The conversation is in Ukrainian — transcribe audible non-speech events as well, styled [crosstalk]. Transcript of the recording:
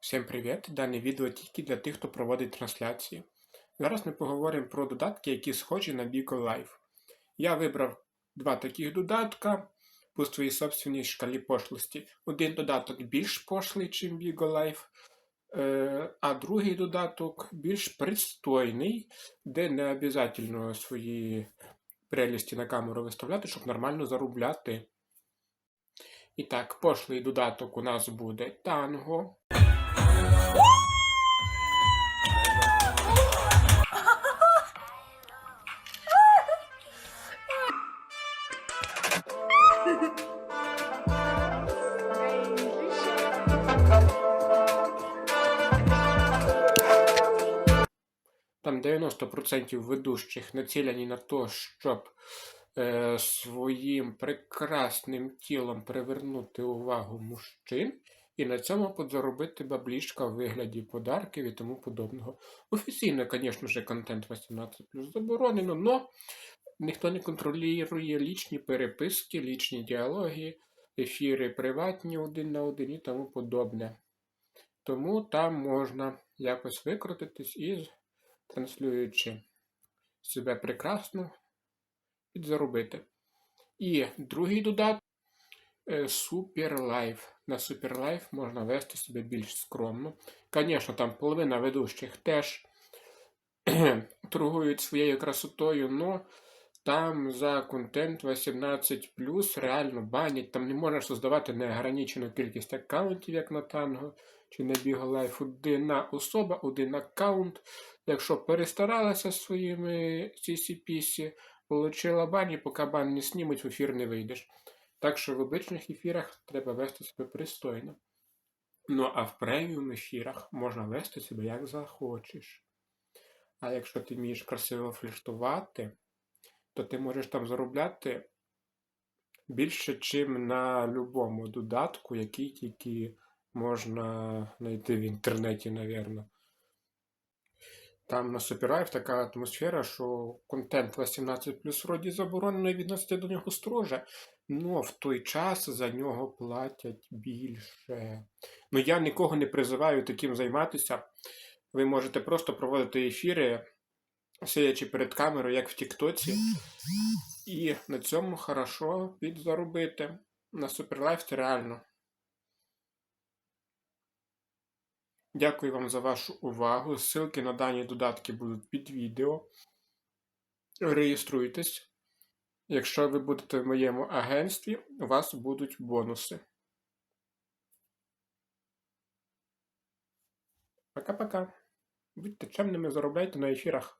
Всім привіт! Дане відео тільки для тих, хто проводить трансляції. Зараз ми поговоримо про додатки, які схожі на Bigo Live. Я вибрав два таких додатка по своїй собственній шкалі пошлості. Один додаток більш пошлий, ніж Bigo Live, е, а другий додаток більш пристойний, де не обов'язково свої прелісті на камеру виставляти, щоб нормально заробляти. І так, пошлий додаток у нас буде Tango. Там 90% ведущих націлені на те, щоб е, своїм прекрасним тілом привернути увагу мужчин і на цьому подзаробити баблішка в вигляді подарків і тому подобного. Офіційно, звісно ж, контент 18 заборонено, но ніхто не контролює лічні переписки, лічні діалоги, ефіри приватні один на один і тому подобне. Тому там можна якось викрутитись і транслюючи себе прекрасно, підзаробити. І другий додаток е, Superlife. На Superlife можна вести себе більш скромно. Звісно, там половина ведущих теж [clears throat] торгують своєю красотою, але там за контент 18 реально банять. Там не можна создавати неограничену кількість аккаунтів, як на Tango чи на BioLife. Одна особа, один аккаунт. Якщо перестаралася своїми CCPC, отримала бан, і поки бан не знімуть, в ефір не вийдеш. Так що в обичних ефірах треба вести себе пристойно. Ну а в преміум ефірах можна вести себе як захочеш. А якщо ти вмієш красиво фліртувати, то ти можеш там заробляти більше, чим на будь-якому додатку, який тільки можна знайти в інтернеті, навірно. Там на Superlife така атмосфера, що контент 18 плюс вроді заборонено і відносити до нього строже, але в той час за нього платять більше. Ну я нікого не призиваю таким займатися. Ви можете просто проводити ефіри, сидячи перед камерою, як в Тіктоці, і на цьому хорошо підзаробити. На Superlife це реально. Дякую вам за вашу увагу. Ссылки на дані додатки будуть під відео. Реєструйтесь. Якщо ви будете в моєму агентстві, у вас будуть бонуси. Пока-пока. Будьте чемними, заробляйте на ефірах.